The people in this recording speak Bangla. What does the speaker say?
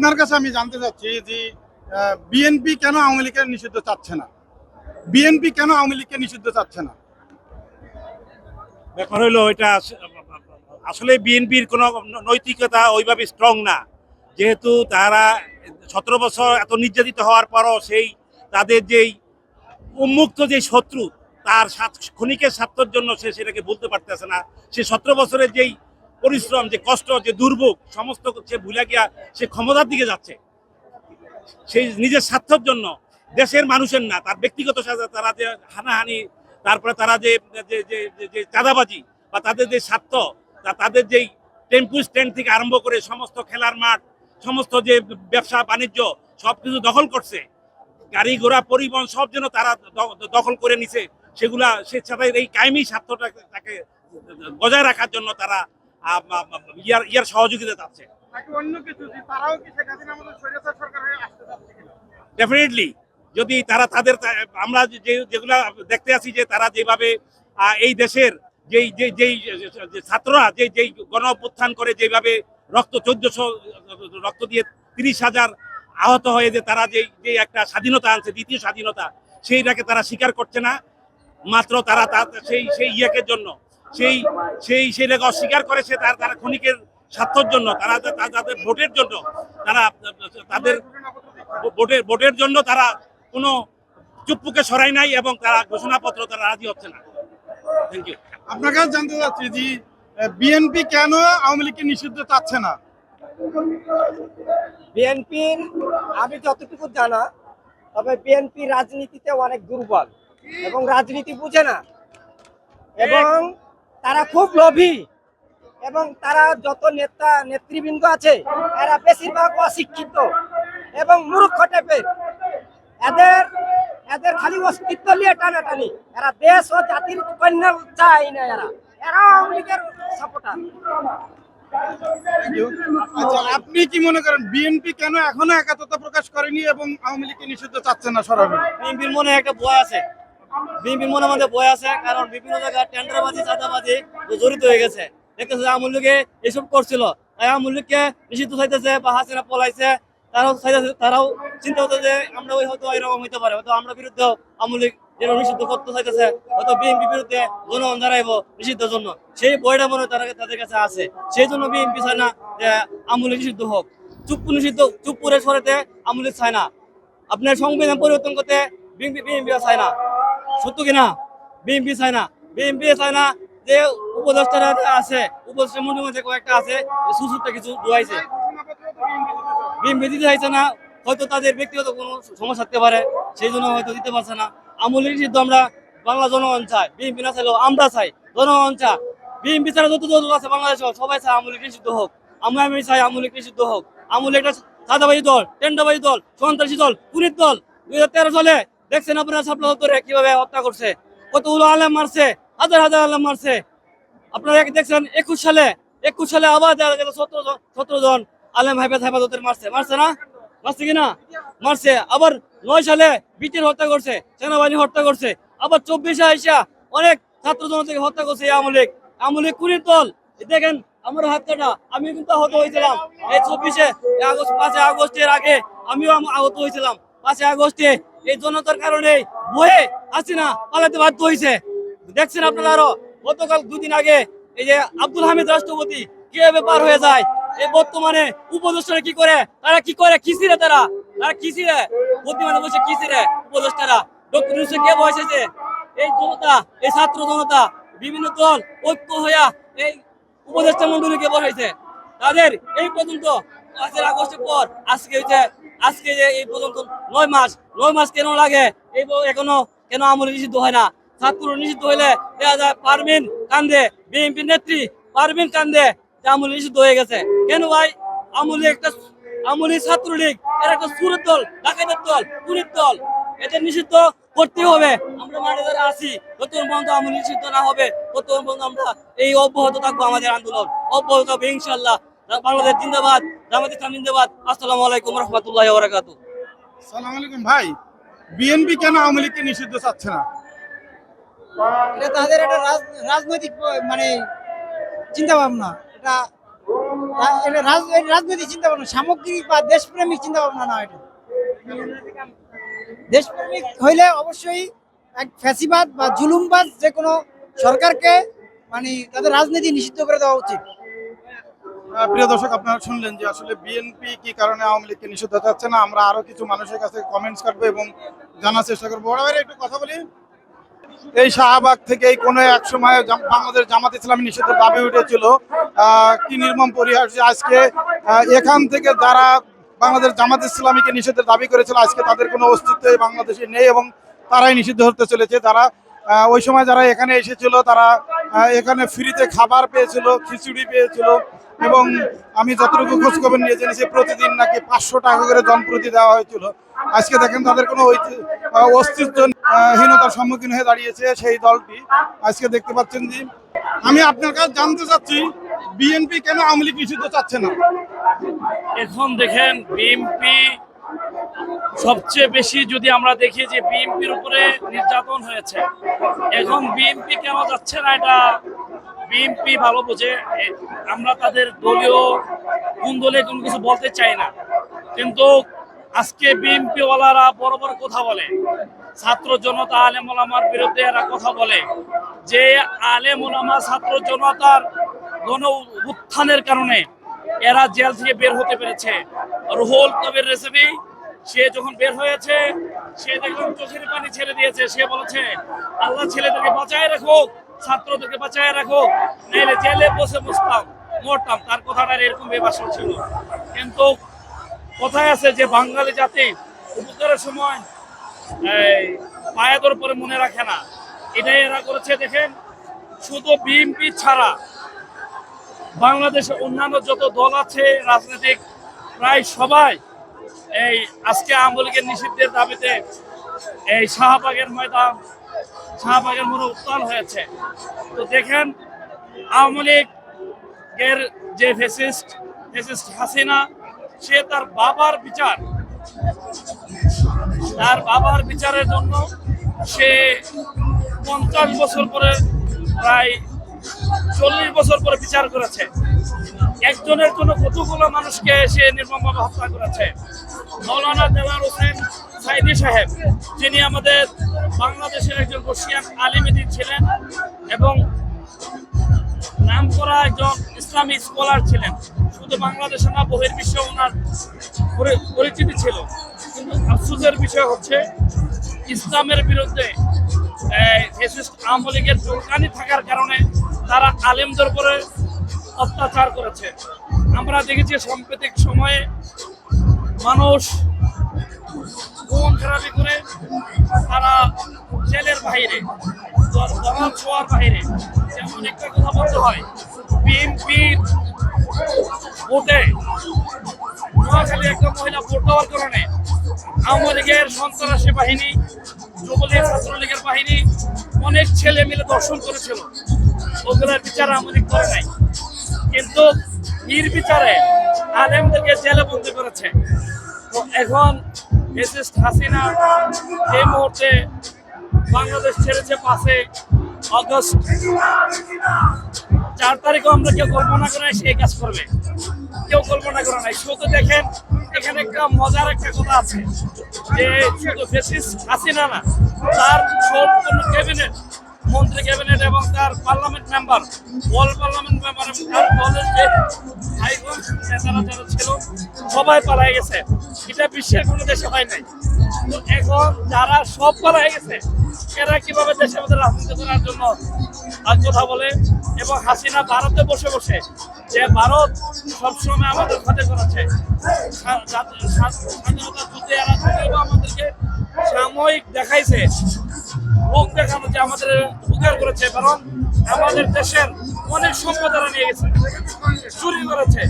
আপনার কাছে আমি জানতে চাচ্ছি যে বিএনপি কেন আওয়ামী লীগের নিষিদ্ধ চাচ্ছে না? বিএনপি কেন আওয়ামী লীগকে নিষিদ্ধ চাচ্ছে না? ব্যাপার হলো এটা আসলে বিএনপির কোনো নৈতিকতা ওইভাবে স্ট্রং না। যেহেতু তারা সতেরো বছর এত নির্যাতিত হওয়ার পরও সেই তাদের যেই উন্মুক্ত যে শত্রু, তার ক্ষণিকের স্বার্থের জন্য সে সেটাকে বলতে পারতেছে না। সে সতেরো বছরের যেই পরিশ্রম, যে কষ্ট, যে দুর্ভোগ, সমস্ত সে ভুলে গিয়া সে ক্ষমতার দিকে যাচ্ছে। সেই নিজের স্বার্থের জন্য, দেশের মানুষের না, তার ব্যক্তিগত স্বার্থে তারা যে হানাহানি, তারপরে তারা যে, যে- চাঁদাবাজি বা তাদের যে স্বার্থ তাদের যেই টেম্পু স্ট্যান্ড থেকে আরম্ভ করে সমস্ত খেলার মাঠ, সমস্ত যে ব্যবসা, বাণিজ্য সব কিছু দখল করছে। গাড়ি ঘোড়া, পরিবহন, সব যেন তারা দখল করে নিছে, সেগুলা স্বেচ্ছায় এই কায়েমি স্বার্থটা তাকে বজায় রাখার জন্য তারা ইয়ার ইয়ার সহযোগিতা চাচ্ছে। ডেফিনেটলি যদি তারা তাদের আমরা যে যেগুলা দেখতে আছি যে তারা যেভাবে এই দেশের যেই যে যেই যে ছাত্ররা যে যেই গণ অভ্যুত্থান করে যেভাবে রক্ত চোদ্দশো রক্ত দিয়ে তিরিশ হাজার আহত হয়ে যে তারা যে যে একটা স্বাধীনতা আনছে দ্বিতীয় স্বাধীনতা সেইটাকে তারা স্বীকার করছে না। মাত্র তারা সেই সেই ইয়েকের জন্য। সেই সেই সেটাকে অস্বীকার করেছে তার তারা ক্ষণিকের স্বার্থর জন্য তারা তাদের ভোটের জন্য তারা তাদের ভোটের ভোটের জন্য তারা কোনো চুপ্পুকে সরাই নাই এবং তারা ঘোষণাপত্র তারা রাজি হচ্ছে না। থ্যাংক ইউ আপনার কাছে জানতে চাচ্ছি যে বিএনপি কেন আওয়ামী লীগকে নিষিদ্ধ চাচ্ছে না? বিএনপির আমি যতটুকু জানা তবে বিএনপি রাজনীতিতে অনেক দুর্বল এবং রাজনীতি বুঝে না। এবং তারা খুব লোভী এবং তারা যত নেতা নেতৃবৃন্দ আছে এরা বেশিরভাগ অশিক্ষিত এবং মূর্খ টাইপের। এদের এদের খালি অস্তিত্ব নিয়ে টানাটানি। এরা দেশ ও জাতির কন্যা চায় না এরা। এরা আওয়ামী লীগের সাপোর্টার আচ্ছা আপনি কি মনে করেন বিএনপি কেন এখনও একাত্মতা প্রকাশ করেনি এবং আওয়ামী লীগকে নিষিদ্ধ চাচ্ছে না সরাসরি? বিএনপির মনে একটা বয় আছে। মনে মধ্যে বয় আছে, কারণ বিভিন্ন জায়গায় টেন্ডারবাজি, চাঁদাবাজি জড়িত হয়ে গেছে। দেখতেছে আওয়ামী লীগে এসব করছিল। তাই আওয়ামী লীগকে নিষিদ্ধ চাইতেছে, বা হাসিনা পলাইছে। তারাও চাইতেছে, তারাও চিন্তা হতো যে আমরা ওই হয়তো এরকম হইতে পারে। হয়তো আমরা বিরুদ্ধে আওয়ামী লীগ যেটা নিষিদ্ধ করতে চাইতেছে, হয়তো বিএনপি বিরুদ্ধে জনগণ দাঁড়াইবো নিষিদ্ধের জন্য। সেই বইটা মনে তারা তাদের কাছে আছে। সেই জন্য বিএনপি চায় না যে আওয়ামী লীগ নিষিদ্ধ হোক। চুপ্পু নিষিদ্ধ চুপ্পুরে সরেতে আওয়ামী লীগ চায় না। আপনার সংবিধান পরিবর্তন করতে বিএনপি বিএনপি চায় না। সত্য কিনা? বিএনপি চায় না। বিএনপি চায় না যে উপদেষ্টারা আছে, উপদেষ্টা মন্ত্রী মধ্যে কয়েকটা আছে সুসুরটা কিছু দোয়াইছে বিএনপি দিতে চাইছে না, হয়তো তাদের ব্যক্তিগত কোনো সমস্যা থাকতে পারে, সেই জন্য হয়তো দিতে পারছে না। আমলের সিদ্ধ আমরা বাংলা জনগণ চাই, বিএনপি না চাইলেও আমরা চাই, জনগণ চাই। বিএনপি ছাড়া যত দল আছে বাংলাদেশ সবাই চাই আমলিক নিষিদ্ধ হোক। আমরা আমি চাই আমলিক নিষিদ্ধ হোক। আমুল একটা সাদাবাজি দল, টেন্ডাবাজি দল, সন্ত্রাসী দল পুলিশ দল। দুই হাজার তেরো সালে দেখছেন আপনারা সাপলা ধরে কীভাবে হত্যা করছে? কত কতগুলো আলেম মারছে? হাজার হাজার আলেম মারছে। আপনারা দেখছেন? একুশ সালে একুশ সালে আবার দেখা গেল সতেরো জন সতেরো জন আলেম হাইফাজ হেফাজতের মারছে। মারছে না? মারছে কিনা মারছে। আবার নয় সালে বিটির হত্যা করছে, সেনাবাহিনী হত্যা করছে। আবার চব্বিশে আইসা অনেক ছাত্র জনতাকে হত্যা করছে আমলিক। আমলিক কুড়ির দল। দেখেন আমার হাত কাটা। আমি কিন্তু আহত হয়েছিলাম। এই চব্বিশে আগস্ট পাঁচই আগস্টের আগে আমিও আম- আহত হয়েছিলাম। পাঁচই আগস্টে এই জনতার কারণে বয়ে আসি না পালাতে বাধ্য হয়েছে দেখছেন আপনারা গতকাল দুদিন আগে এই যে আব্দুল হামিদ রাষ্ট্রপতি কীভাবে পার হয়ে যায়, এই বর্তমানে উপদেষ্টারা কি করে, তারা কি করে কিসিরে তারা? তারা কিসিরে বুদ্ধিমানে বসে কিসিরে উপদেষ্টারা? ডক্টর ইউসুফ কে বসেছে এই জনতা, এই ছাত্র জনতা, বিভিন্ন দল ঐক্য হইয়া এই উপদেষ্টা মন্ডলীকে বসাইছে। তাদের এই পর্যন্ত পাঁচের আগস্টের পর আজকে হচ্ছে আজকে যে এই পর্যন্ত নয় মাস নয় মাস কেন লাগে? এই এখনও কেন আমলে নিষিদ্ধ হয় না? ছাত্র নিষিদ্ধ হইলে দেখা যায় পারমিন কান্দে বিএনপি নেত্রী পারমিন কান্দে যে আমলে নিষিদ্ধ হয়ে গেছে। কেন ভাই? আমলে একটা আমলি ছাত্রলীগ, এর একটা সুরের দল, ডাকাতের দল পুরীর দল। এদের নিষিদ্ধ করতে হবে। আমরা মাঠে যারা আছি, যতক্ষণ পর্যন্ত আমল নিষিদ্ধ না হবে, ততক্ষণ পর্যন্ত আমরা এই অব্যাহত থাকব আমাদের আন্দোলন। অব্যাহত থাকবে ইনশাল্লাহ। বাংলাদেশ জিন্দাবাদ জামাত ইসলাম জিন্দাবাদ। আসসালামু আলাইকুম রহমতুল্লাহ বারাকাতু সালাম আলাইকুম ভাই বিএনপি কেন আওয়ামী লীগকে নিষিদ্ধ চাচ্ছে না? এটা তাদের একটা রাজনৈতিক মানে চিন্তা ভাবনা এটা এটা রাজনৈতিক চিন্তা ভাবনা সামগ্রিক বা দেশপ্রেমিক চিন্তা ভাবনা না এটা। দেশপ্রেমিক হইলে অবশ্যই এক ফ্যাসিবাদ বা জুলুমবাজ যে কোনো সরকারকে মানে তাদের রাজনীতি নিষিদ্ধ করে দেওয়া উচিত। প্রিয় দর্শক, আপনারা শুনলেন যে আসলে বিএনপি কি কারণে আওয়ামী লীগকে নিষিদ্ধ চাচ্ছে না? আমরা আরও কিছু মানুষের কাছে কমেন্টস করব এবং জানার চেষ্টা করব। ভাইরা, একটু কথা বলি। এই শাহবাগ থেকে এই কোনো এক সময় বাংলাদেশ জামাত ইসলামী নিষিদ্ধের দাবি উঠেছিল। কি নির্মম পরিহাস আজকে এখান থেকে যারা বাংলাদেশ জামাত ইসলামীকে নিষিদ্ধের দাবি করেছিল, আজকে তাদের কোনো অস্তিত্ব বাংলাদেশে নেই এবং তারাই নিষিদ্ধ হতে চলেছে। তারা ওই সময় যারা এখানে এসেছিল, তারা এখানে ফ্রিতে খাবার পেয়েছিল, খিচুড়ি পেয়েছিল। এবং আমি যতটুকু খোঁজ খবর নিয়ে জেনেছি, প্রতিদিন নাকি পাঁচশো টাকা করে জনপ্রতি দেওয়া হয়েছিল। আজকে দেখেন তাদের কোনো অস্তিত্বহীনতার সম্মুখীন হয়ে দাঁড়িয়েছে সেই দলটি। আজকে দেখতে পাচ্ছেন যে আমি আপনার কাছে জানতে চাচ্ছি, বিএনপি কেন আওয়ামী লীগ নিষিদ্ধ চাচ্ছে না? এখন দেখেন, বিএনপি সবচেয়ে বেশি যদি আমরা দেখি যে বিএনপির উপরে নির্যাতন হয়েছে, এখন বিএনপি কেন যাচ্ছে না এটা বিএনপি ভালো বোঝে আমরা তাদের দলীয় কোন দলে কোনো কিছু বলতে চাই না। কিন্তু আজকে বিএনপি ওয়ালারা বড় বড় কথা বলে, ছাত্র জনতা, আলেম ওলামার বিরুদ্ধে এরা কথা বলে, যে আলেম ওলামা ছাত্র জনতার গণ উত্থানের কারণে এরা জেল থেকে বের হতে পেরেছে। রুহুল কবির রেসিপি, সে যখন বের হয়েছে, সে দেখলাম চোখের পানি ছেড়ে দিয়েছে, সে বলেছে, আল্লাহ ছেলেদেরকে বাঁচায় রাখো ছাত্রদেরকে বাঁচায় রাখো, নাইলে জেলে বসে বসতাম, মরতাম। তার কথাটা এরকম বেবাসন ছিল কিন্তু কথায় আছে যে বাঙালি জাতি উপকারের সময় পায়াদর পরে মনে রাখে না। এটাই এরা করেছে, দেখেন, শুধু বিএনপি ছাড়া। বাংলাদেশে অন্যান্য যত দল আছে, রাজনৈতিক, প্রায় সবাই এই আজকে আওয়ামী লীগের নিষিদ্ধের দাবিতে এই শাহবাগের ময়দান শাহবাগের মনে উত্তাল হয়েছে। তো দেখেন, আওয়ামী লীগের যে ফেসিস্ট ফেসিস্ট হাসিনা, সে তার বাবার বিচার, তার বাবার বিচারের জন্য সে পঞ্চাশ বছর পরে প্রায় চল্লিশ বছর পরে বিচার করেছে। একজনের জন্য কতগুলো মানুষকে সে নির্মমভাবে হত্যা করেছে? মৌলানা দেওয়ার হোসেন সাইদি সাহেব, যিনি আমাদের বাংলাদেশের একজন বসিয়ান আলিমেদিন ছিলেন এবং নাম করা একজন ইসলামী স্কলার ছিলেন। শুধু বাংলাদেশে না, বহির্বিশ্বে ওনার পরি- পরিচিতি ছিল। কিন্তু আফসোসের বিষয় হচ্ছে, ইসলামের বিরুদ্ধে ফেসিস্ট আওয়ামী লীগের চুলকানি থাকার কারণে তারা আলেমদের উপরে অত্যাচার করেছে। আমরা দেখেছি সাম্প্রতিক সময়ে মানুষ মন খারাপি করে তারা জেলের বাইরে দমাল ছোঁয়ার বাইরে। যেমন একটা কথা বলতে হয়, বিএনপির ভোটে নোয়াখালী একটা মহিলা ভোট দেওয়ার কারণে আওয়ামী লীগের সন্ত্রাসী বাহিনী যুবলীগ ছাত্রলীগের বাহিনী অনেক ছেলে মিলে দর্শন করেছিল। ওগুলোর বিচার আওয়ামী করে নাই। কিন্তু নির বিচারে আলেমদেরকে জেলে বন্দি করেছে। তো এখন ফেসিস্ট হাসিনা এই মুহূর্তে বাংলাদেশ ছেড়েছে পাশে অগস্ট চার তারিখও আমরা কেউ কল্পনা করে সেই কাজ করবে। কেউ কল্পনা করে নাই। শুধু দেখেন, এখানে একটা মজার একটা কথা আছে। যে শুধু ফেসিস হাসিনা না, তার সম্পূর্ণ ক্যাবিনেট মন্ত্রী ক্যাবিনেট এবং তার পার্লামেন্ট মেম্বার ওয়াল পার্লামেন্ট মেম্বার এবং তার দলের যে নেতারা যারা ছিল, সবাই পালাই গেছে। এটা বিশ্বের কোনো দেশে হয় নাই। তো এখন যারা সব পালাই গেছে, এরা কীভাবে দেশের মধ্যে রাজনীতি করার জন্য কথা বলে? এবং হাসিনা ভারতে বসে বসে যে ভারত সবসময় আমাদের সাথে করেছে। স্বা- স্বা- স্বা- স্বাধীনতা যুদ্ধে এরা আমাদেরকে সাময়িক দেখাইছে। লোক দেখানো যে আমাদের উদ্ধার করেছে কারণ আমাদের দেশের অনেক সম্পদ নিয়ে গেছে, চুরি করেছে।